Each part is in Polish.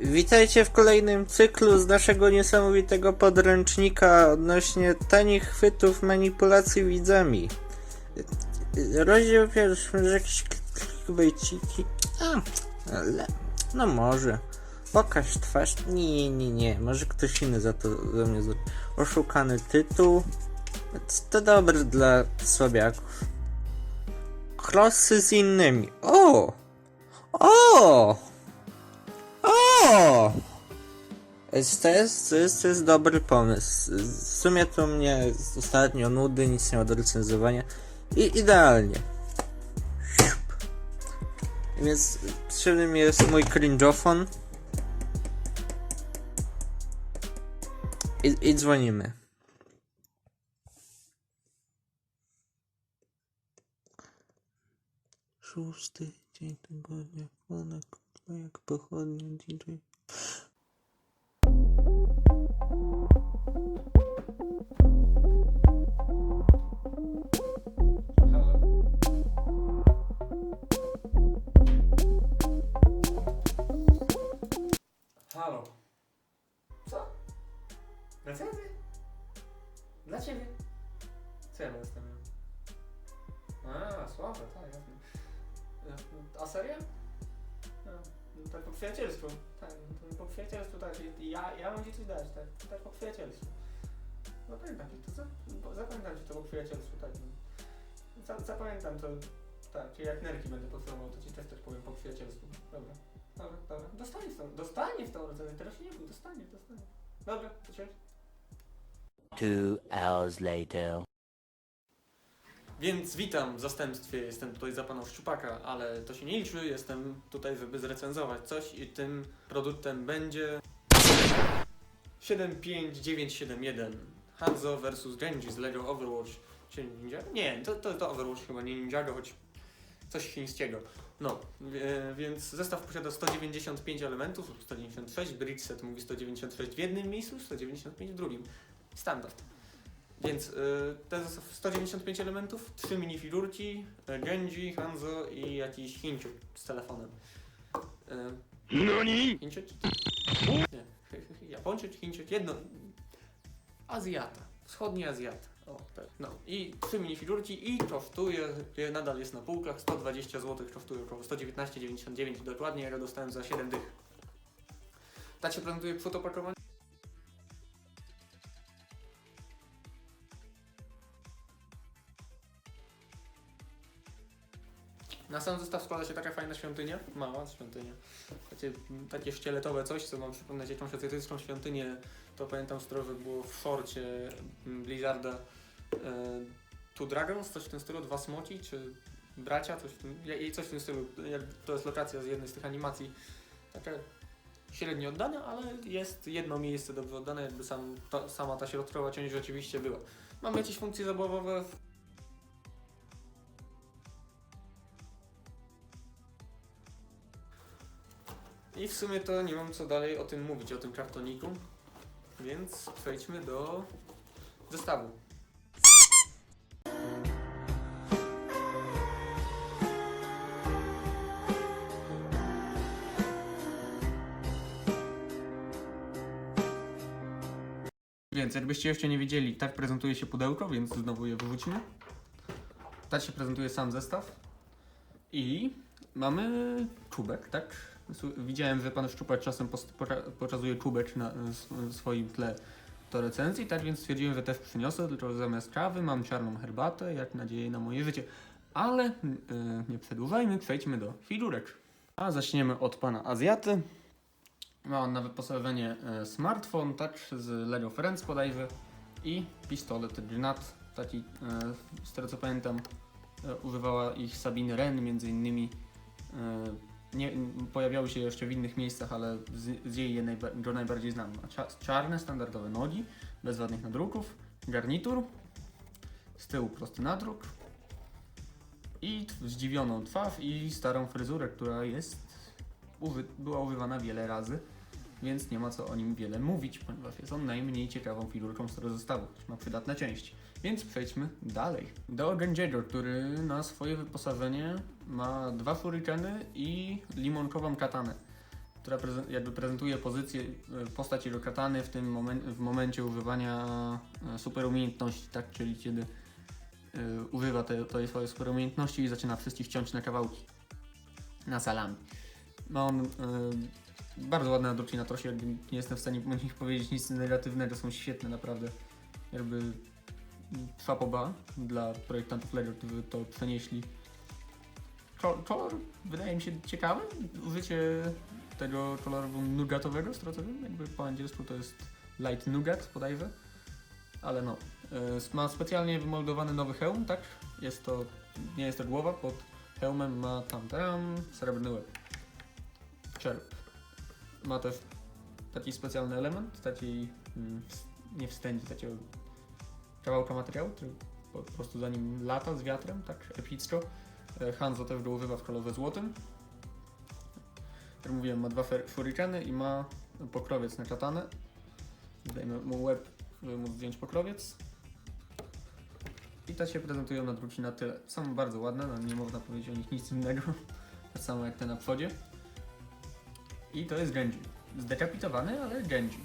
Witajcie w kolejnym cyklu z naszego niesamowitego podręcznika odnośnie tanich chwytów manipulacji widzami. Rozdział pierwszy, może jakieś clickbaitiki? A, ale, no może. Pokaż twarz. Nie, nie, nie. Może ktoś inny za to za mnie zrobi. Oszukany tytuł. To dobre dla słabiaków. Krosy z innymi. O! O! O! To jest, to jest, to jest, dobry pomysł. W sumie to mnie ostatnio nudy, nic nie ma do recenzowania. I idealnie. Więc potrzebny jest mój cringeofon. I, I dzwonimy. Szósty dzień tygodnia, kłonek, jak pochodnie, DJ. Halo. Co? Recenzję? Dla ciebie. Co ja będę stawiał? A, słabe, tak, jasne. A seria? No, no tak po przyjacielsku. Tak, no po przyjacielsku, tak. Ja, ja mam ci coś dać, tak. Tak po przyjacielsku. Zapamiętam ci to? Bo- Zapamiętam ci to po przyjacielsku, tak. no. Za, zapamiętam to, tak. Czyli jak nerki będę potrzebował, to ci też coś powiem po przyjacielsku. Dobra. Dobra, dobra. Dostanie w tą, dostanie w tą recenzję, teraz się nie bój, dostanie, dostanie. Dobra, to cześć. Two hours later. Więc witam w zastępstwie, jestem tutaj za pana Szczupaka, ale to się nie liczy, jestem tutaj, żeby zrecenzować coś i tym produktem będzie 75971 Hanzo vs Genji z LEGO Overwatch czy Ninja? Nie, to, to, to Overwatch chyba nie Ninjago, choć coś chińskiego. No, wie- więc zestaw posiada 195 elementów, lub 196, bridge set mówi 196 w jednym miejscu, 195 w drugim. Standard. Więc y, ten zestaw 195 elementów, 3 minifigurki, y, Genji, Hanzo i jakiś Chińczyk z telefonem. Y, NANI? Chińczyk? Nie. Japończyk, Chińczyk, jedno. Azjata. Wschodni Azjata. O, tak. No i trzy minifigurki i kosztuje, je nadal jest na półkach, 120 zł kosztuje około 119,99 dokładnie, ja go dostałem za 7 dych. Tak się prezentuje kwota opakowania. Sam zestaw składa się taka fajna świątynia, mała świątynia, takie, takie szkieletowe coś, co mam przypominać jakąś azjatycką świątynię, to pamiętam z że było w szorcie mm, Blizzarda e, Two Dragons, coś w tym stylu, dwa smoki, czy bracia, coś w tym, coś w tym stylu, to jest lokacja z jednej z tych animacji, taka średnio oddana, ale jest jedno miejsce dobrze oddane, jakby sam, ta, sama ta środkowa część rzeczywiście była. Mamy jakieś funkcje zabawowe, I w sumie to nie mam co dalej o tym mówić, o tym kartoniku, więc przejdźmy do zestawu. Więc jakbyście jeszcze nie wiedzieli, tak prezentuje się pudełko, więc znowu je wyrzucimy. Tak się prezentuje sam zestaw. I mamy czubek, tak? Widziałem, że pan Szczupak czasem pokazuje czubek na s- swoim tle do recenzji, tak więc stwierdziłem, że też przyniosę, tylko zamiast kawy mam czarną herbatę, jak nadzieję na moje życie. Ale yy, nie przedłużajmy, przejdźmy do figurek. A zaczniemy od pana Azjaty. Ma on na wyposażenie e, smartfon, tak, z Lego Friends bodajże i pistolet Gnat, taki, e, z tego co pamiętam, e, używała ich Sabine Ren między innymi. E, nie, pojawiały się jeszcze w innych miejscach, ale z, z jej je najba, go najbardziej znam. Czarne, standardowe nogi, bez żadnych nadruków, garnitur, z tyłu prosty nadruk i zdziwioną twarz i starą fryzurę, która jest była używana wiele razy, więc nie ma co o nim wiele mówić, ponieważ jest on najmniej ciekawą figurką z tego zestawu, choć ma przydatne części. Więc przejdźmy dalej. Do Genjiego, który na swoje wyposażenie ma dwa shurikeny i limonkową katanę. która jakby prezentuje pozycję, e, postać jego katany w tym momen- w momencie używania e, super umiejętności, tak? Czyli kiedy e, używa te, tej swojej super umiejętności i zaczyna wszystkich ciąć na kawałki. Na salami. Ma on bardzo ładne nadruki na trosie, jakby nie jestem w stanie o nich powiedzieć nic negatywnego, są świetne naprawdę. Jakby szapoba dla projektantów Lego, którzy to przenieśli. Ko- Kolor wydaje mi się ciekawy. Użycie tego koloru nugatowego, z tego co wiem, jakby po angielsku to jest light nougat bodajże. Ale no, e, ma specjalnie wymoldowany nowy hełm, tak? Jest to, nie jest to głowa, pod hełmem ma tam tam srebrny łeb. Czerp. Ma też taki specjalny element, taki mm, nie wstędzi, takiego kawałka materiału, który po prostu za nim lata z wiatrem, tak epicko. E, Hanzo też go używa w kolorze złotym. Jak mówiłem, ma dwa shurikeny i ma pokrowiec na katanę. Dajmy mu łeb, żeby móc zdjąć pokrowiec. I te się prezentują na druci na tyle. Są bardzo ładne, no nie można powiedzieć o nich nic innego. Tak samo jak te na przodzie. I to jest Genji. Zdekapitowany, ale Genji.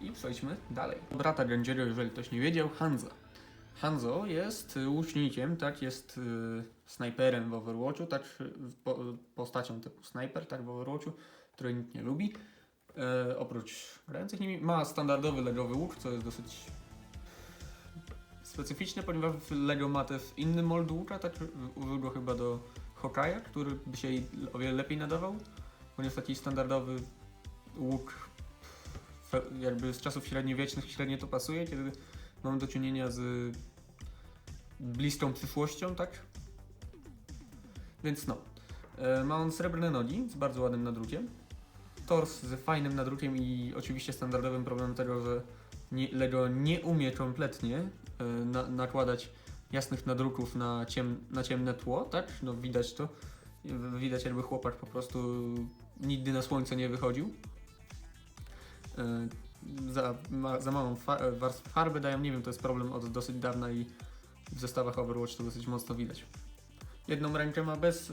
I przejdźmy dalej. Brata Genjiego, jeżeli ktoś nie wiedział, Hanza. Hanzo jest y, łucznikiem, tak, jest y, snajperem w Overwatchu, tak, y, po, postacią typu snajper, tak, w Overwatchu, której nikt nie lubi. E, oprócz grających nimi ma standardowy legowy łuk, co jest dosyć specyficzne, ponieważ Lego ma też inny mold łuka, tak, użył go chyba do Hokaja, który by się o wiele lepiej nadawał, ponieważ taki standardowy łuk jakby z czasów średniowiecznych średnio to pasuje, kiedy mamy do czynienia z bliską przyszłością, tak? Więc no. E, Ma on srebrne nogi z bardzo ładnym nadrukiem. Tors z fajnym nadrukiem i oczywiście standardowym problemem tego, że nie, Lego nie umie kompletnie e, na, nakładać jasnych nadruków na, ciem, na ciemne tło, tak? No widać to. Widać jakby chłopak po prostu nigdy na słońce nie wychodził. E, Za, ma, za małą e, warstwę farby dają, nie wiem, to jest problem od dosyć dawna i w zestawach Overwatch to dosyć mocno widać. Jedną rękę ma bez,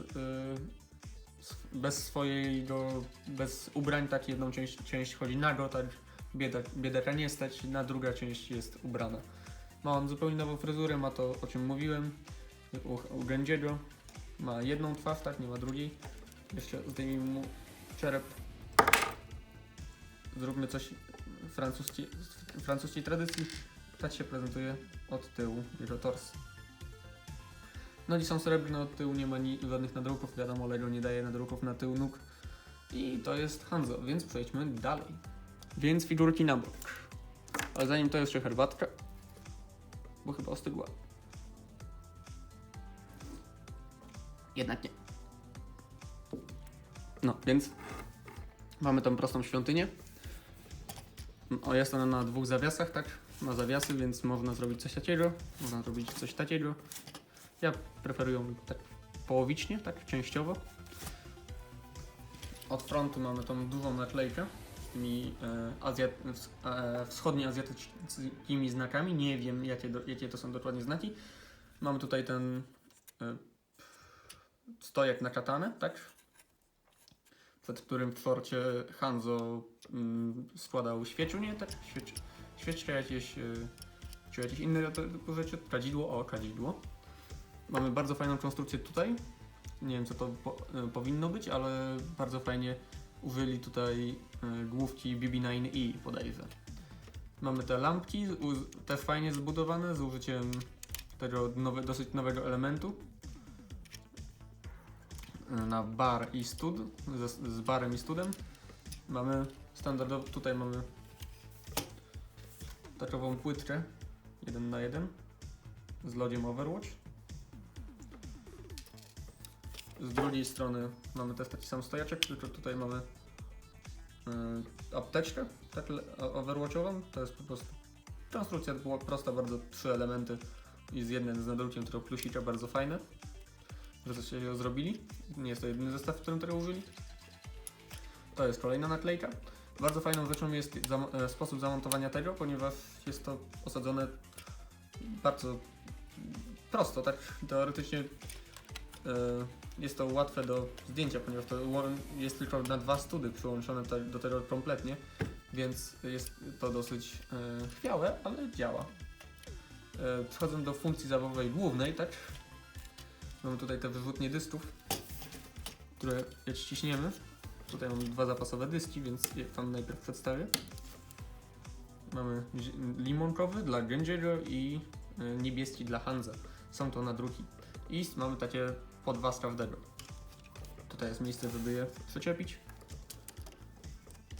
sw- bez swojego, bez ubrań, tak jedną część, część chodzi nago, tak biedak, biedaka nie stać, na druga część jest ubrana. Ma on zupełnie nową fryzurę, ma to o czym mówiłem u, u. Ma jedną twarz, tak, nie ma drugiej. Jeszcze zdejmijmy mu czerep. Zróbmy coś francuskiej, francuskiej tradycji. Tak się prezentuje od tyłu jego tors. Nogi są srebrne, od tyłu nie ma ni- żadnych nadruków, wiadomo, Lego nie daje nadruków na tył nóg. I to jest Hanzo, więc przejdźmy dalej. Więc figurki na bok. Ale zanim to jeszcze herbatka, bo chyba ostygła. Jednak nie. No, więc mamy tą prostą świątynię. O, jest ona na dwóch zawiasach, tak? Ma zawiasy, więc można zrobić coś takiego, można zrobić coś takiego. Ja preferuję tak połowicznie, tak częściowo. Od frontu mamy tą dużą naklejkę z tymi e, azjat, e, wschodnioazjatyckimi znakami. Nie wiem, jakie, do, jakie to są dokładnie znaki. Mamy tutaj ten e, stojak na katanę, tak? Przed którym w forcie Hanzo mm, składał świeczunię, tak? Świecz, świeczkę jakieś, e, czy jakieś inne rzeczy. Kadzidło, o, kadzidło. Mamy bardzo fajną konstrukcję tutaj. Nie wiem co to po, e, powinno być, ale bardzo fajnie użyli tutaj e, główki BB9i bodajże. Mamy te lampki, u- też fajnie zbudowane z użyciem tego nowe, dosyć nowego elementu e, na bar i stud, z, z barem i studem. Mamy standardowo, tutaj mamy takową płytkę 1 na 1 z lodziem Overwatch. Z drugiej strony mamy też taki sam stojaczek, tylko tutaj mamy yy, apteczkę, tak overwatchową. To jest po prostu konstrukcja była prosta, bardzo trzy elementy i z jednym z nadrukiem, którego plusika bardzo fajne, że coś zrobili. Nie jest to jedyny zestaw, w którym tego użyli. To jest kolejna naklejka. Bardzo fajną rzeczą jest e, sposób zamontowania tego, ponieważ jest to osadzone bardzo prosto, tak teoretycznie e, jest to łatwe do zdjęcia, ponieważ to jest tylko na dwa study przyłączone do tego kompletnie, więc jest to dosyć e, chwiałe, ale działa. Przechodząc do funkcji zabawowej głównej, tak? Mamy tutaj te wyrzutnie dysków, które jak ściśniemy, tutaj mamy dwa zapasowe dyski, więc je Wam najpierw przedstawię. Mamy limonkowy dla Gędziego i e, niebieski dla Hanza. Są to nadruki. I mamy takie po dwa z każdego. Tutaj jest miejsce, żeby je przyczepić.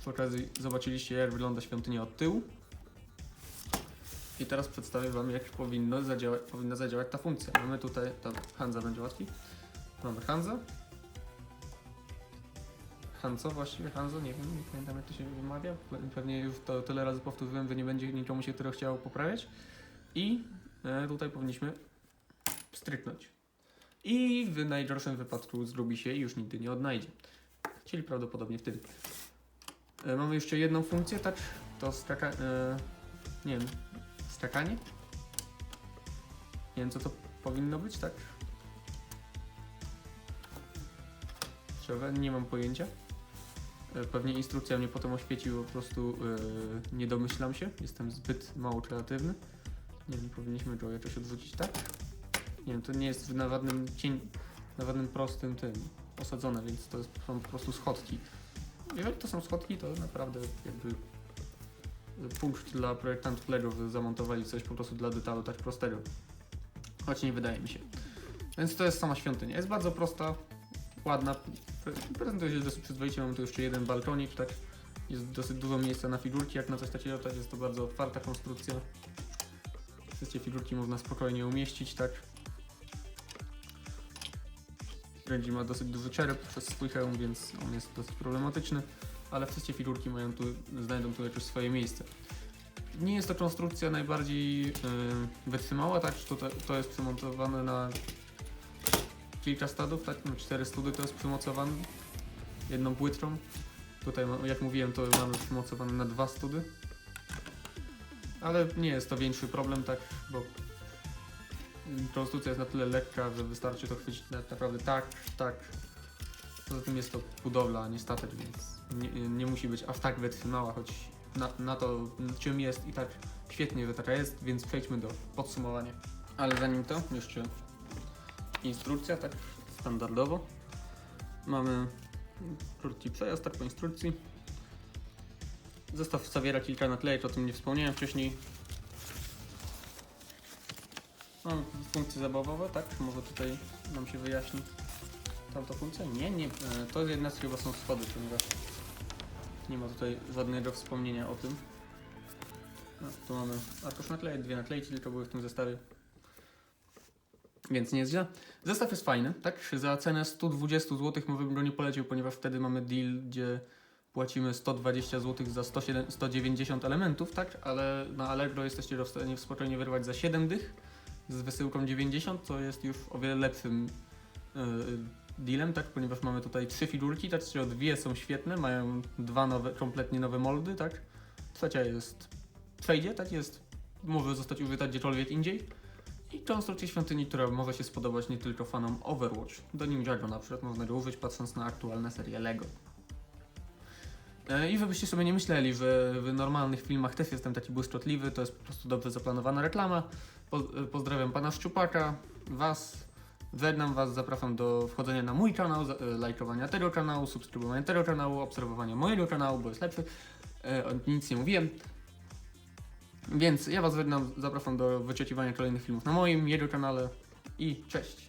Przy okazji zobaczyliście jak wygląda świątynia od tyłu. I teraz przedstawię Wam jak powinno zadziałać, powinna zadziałać ta funkcja. Mamy tutaj, to Hanza będzie łatwiej. Mamy Hanza. Hanzo właściwie, Hanzo, nie wiem, nie pamiętam jak to się wymawia. Pe- Pewnie już to tyle razy powtórzyłem, że nie będzie nikomu się tego chciało poprawiać. I e, tutaj powinniśmy stryknąć. I w najgorszym wypadku zgubi się i już nigdy nie odnajdzie. Czyli prawdopodobnie wtedy. E, mamy jeszcze jedną funkcję, tak? To skaka... E, nie wiem, skakanie? Nie wiem co to powinno być, tak? Szczerze, nie mam pojęcia. E, Pewnie instrukcja mnie potem oświeci, po prostu e, nie domyślam się. Jestem zbyt mało kreatywny. Nie wiem, powinniśmy go jakoś odwrócić tak? Nie wiem, to nie jest na ładnym cień, na ładnym prostym tym osadzone, więc to są po prostu schodki. Jeżeli to są schodki, to naprawdę jakby punkt dla projektantów Lego, zamontowali coś po prostu dla detalu tak prostego. Choć nie wydaje mi się. Więc to jest sama świątynia. Jest bardzo prosta, ładna. Pre- Prezentuje się dosyć przyzwoicie. Mamy tu jeszcze jeden balkonik, tak? Jest dosyć dużo miejsca na figurki, jak na coś takiego, tak? Jest to bardzo otwarta konstrukcja. Wszystkie figurki można spokojnie umieścić, tak? Reggie ma dosyć duży czerep przez swój hełm, więc on jest dosyć problematyczny, ale wszystkie figurki mają tu, znajdą tu jakieś swoje miejsce. Nie jest to konstrukcja najbardziej yy, wytrzymała, tak? To, to jest przymontowane na kilka stadów, tak? No, cztery study to jest przymocowane jedną płytką. Tutaj, jak mówiłem, to mamy przymocowane na dwa study. Ale nie jest to większy problem, tak? Bo konstrukcja jest na tyle lekka, że wystarczy to chwycić na- naprawdę tak, tak. Poza tym jest to budowla, a nie statek, więc nie, nie musi być aż tak wytrzymała, choć na, na to czym jest i tak świetnie, że taka jest, więc przejdźmy do podsumowania. Ale zanim to, jeszcze instrukcja, tak standardowo. Mamy krótki przejazd, tak po instrukcji. Zestaw zawiera kilka naklejek, o tym nie wspomniałem wcześniej. Mam funkcje zabawowe, tak? Może tutaj nam się wyjaśni tamta funkcja? Nie, nie. e, To jednak chyba są schody, ponieważ nie ma tutaj żadnego wspomnienia o tym. No, tu mamy arkusz naklejek, dwie naklejki tylko były w tym zestawie. Więc nie jest źle. Zestaw jest fajny, tak? Za cenę 120 zł bym go nie polecił, ponieważ wtedy mamy deal, gdzie płacimy 120 zł za 107, 190 elementów, tak? Ale na Allegro jesteście w stanie spokojnie wyrwać za 7 dych z wysyłką 90, co jest już o wiele lepszym yy, dealem, tak? Ponieważ mamy tutaj trzy figurki, tak? Czego dwie są świetne, mają dwa nowe, kompletnie nowe moldy, tak? Trzecia jest przejdzie, tak? Jest, może zostać użyta gdziekolwiek indziej. I konstrukcja świątyni, która może się spodobać nie tylko fanom Overwatch. Do Ninjago na przykład można go użyć patrząc na aktualne serie LEGO. E, I żebyście sobie nie myśleli, że w normalnych filmach też jestem taki błyskotliwy, to jest po prostu dobrze zaplanowana reklama. Po, e, pozdrawiam pana Szczupaka, was, żegnam was, zapraszam do wchodzenia na mój kanał, e, lajkowania tego kanału, subskrybowania tego kanału, obserwowania mojego kanału, bo jest lepszy. E, nic nie mówiłem. Więc ja was żegnam, zapraszam do wyczekiwania kolejnych filmów na moim, jego kanale i cześć!